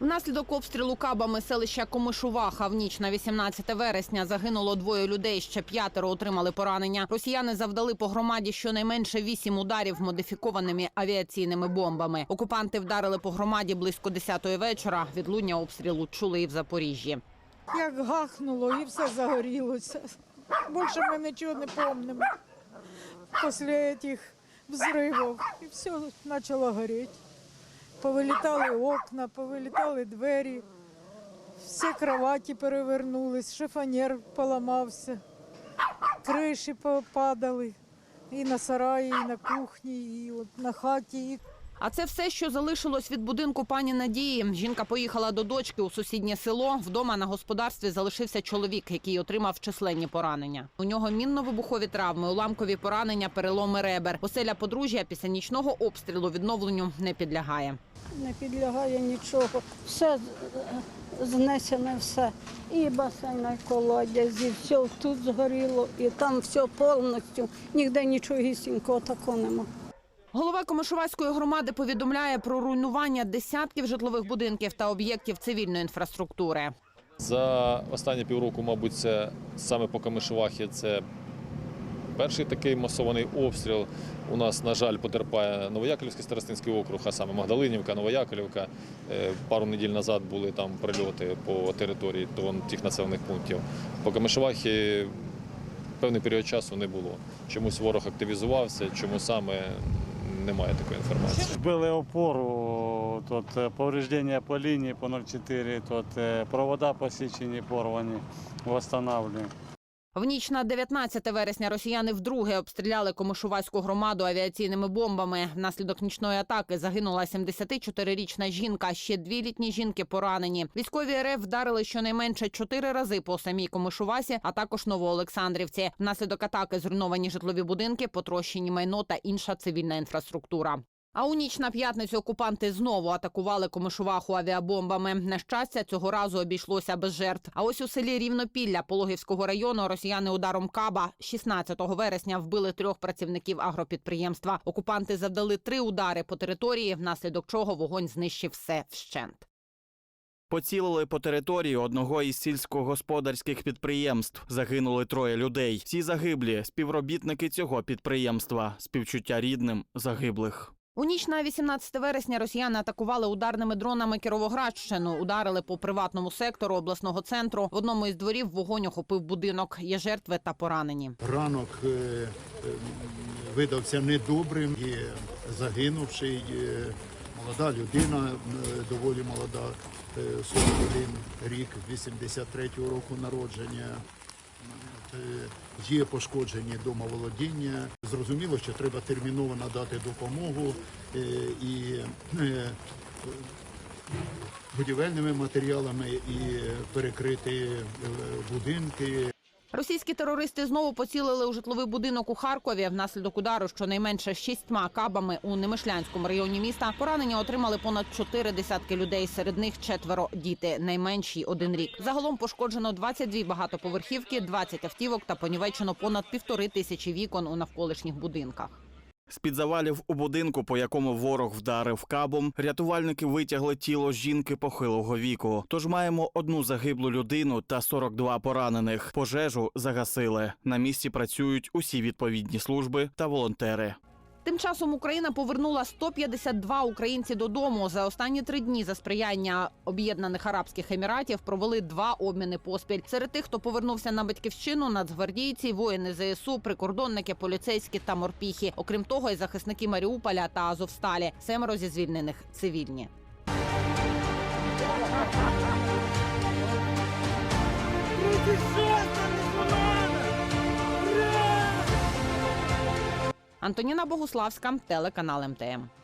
Внаслідок обстрілу кабами селища Комишуваха в ніч на 18 вересня загинуло двоє людей. Ще п'ятеро отримали поранення. Росіяни завдали по громаді щонайменше вісім ударів модифікованими авіаційними бомбами. Окупанти вдарили по громаді близько 10-ї вечора. Відлуння обстрілу чули і в Запоріжжі. Як гахнуло і все загорілося. Більше ми нічого не пам'ятаємо. Після цих взривів і все почало горіти. Повилітали окна, повилітали двері, всі кроваті перевернулись, шифонер поламався, криші попадали і на сараї, і на кухні, і от на хаті. А це все, що залишилось від будинку пані Надії. Жінка поїхала до дочки у сусіднє село. Вдома на господарстві залишився чоловік, який отримав численні поранення. У нього мінно-вибухові травми, уламкові поранення, переломи ребер. Оселя подружжя після нічного обстрілу відновленню не підлягає. не підлягає нічого. Все знесене все. І басейн, і колодязь, і все тут згоріло, і там все повністю. Ніде нічогісінького такого нема. Голова Комишувацької громади повідомляє про руйнування десятків житлових будинків та об'єктів цивільної інфраструктури. За останні півроку, мабуть, це саме по Камишувахі це перший такий масований обстріл. У нас, на жаль, потерпає Новояковлівський старостинський округ, а саме Магдалинівка, Новояковлівка. Е, Пару неділь назад були там прильоти по території тих населених пунктів. По Камишувахі певний період часу не було. Чомусь ворог активізувався, чому саме немає такої інформації. Вбили опору, тут е, повреждення по лінії по 0,4, тут е, провода посічені, порвані, встановлюємо. В ніч на 19 вересня росіяни вдруге обстріляли Комишувацьку громаду авіаційними бомбами. Внаслідок нічної атаки загинула 74-річна жінка. Ще дві літні жінки поранені. Військові РФ вдарили щонайменше чотири рази по самій Комишувасі, а також Новоолександрівці. Внаслідок атаки зруйновані житлові будинки, потрощені майно та інша цивільна інфраструктура. А у ніч на п'ятницю окупанти знову атакували Комишуваху авіабомбами. На щастя, цього разу обійшлося без жертв. А ось у селі Рівнопілля Пологівського району росіяни ударом каба 16 вересня вбили трьох працівників агропідприємства. Окупанти завдали три удари по території, внаслідок чого вогонь знищив все вщент. Поцілили по території одного із сільськогосподарських підприємств. Загинули троє людей. Всі загиблі співробітники цього підприємства. Співчуття рідним загиблих. У ніч на 18 вересня росіяни атакували ударними дронами Кіровоградщину. Ударили по приватному сектору обласного центру. В одному із дворів вогонь охопив будинок. Є жертви та поранені. Ранок е, е, видався недобрим і загинувший молода людина, е, доволі молода, е, 41 рік, 83-го року народження. Є пошкоджені домоволодіння. Зрозуміло, що треба терміново надати допомогу е, і е, будівельними матеріалами і перекрити е, будинки, Російські терористи знову поцілили у житловий будинок у Харкові. Внаслідок удару щонайменше шістьма кабами у Немишлянському районі міста. Поранення отримали понад чотири десятки людей. Серед них четверо діти, найменші один рік. Загалом пошкоджено 22 багатоповерхівки, 20 автівок та понівечено понад півтори тисячі вікон у навколишніх будинках. З-під завалів у будинку, по якому ворог вдарив кабом, рятувальники витягли тіло жінки похилого віку. Тож маємо одну загиблу людину та 42 поранених. Пожежу загасили. На місці працюють усі відповідні служби та волонтери. Тим часом Україна повернула 152 українці додому. За останні три дні за сприяння Об'єднаних Арабських Еміратів провели два обміни поспіль. Серед тих, хто повернувся на батьківщину, нацгвардійці, воїни ЗСУ, прикордонники, поліцейські та морпіхи. Окрім того, і захисники Маріуполя та Азовсталі. Семеро зі звільнених цивільні. Антоніна Богуславська, телеканал МТМ.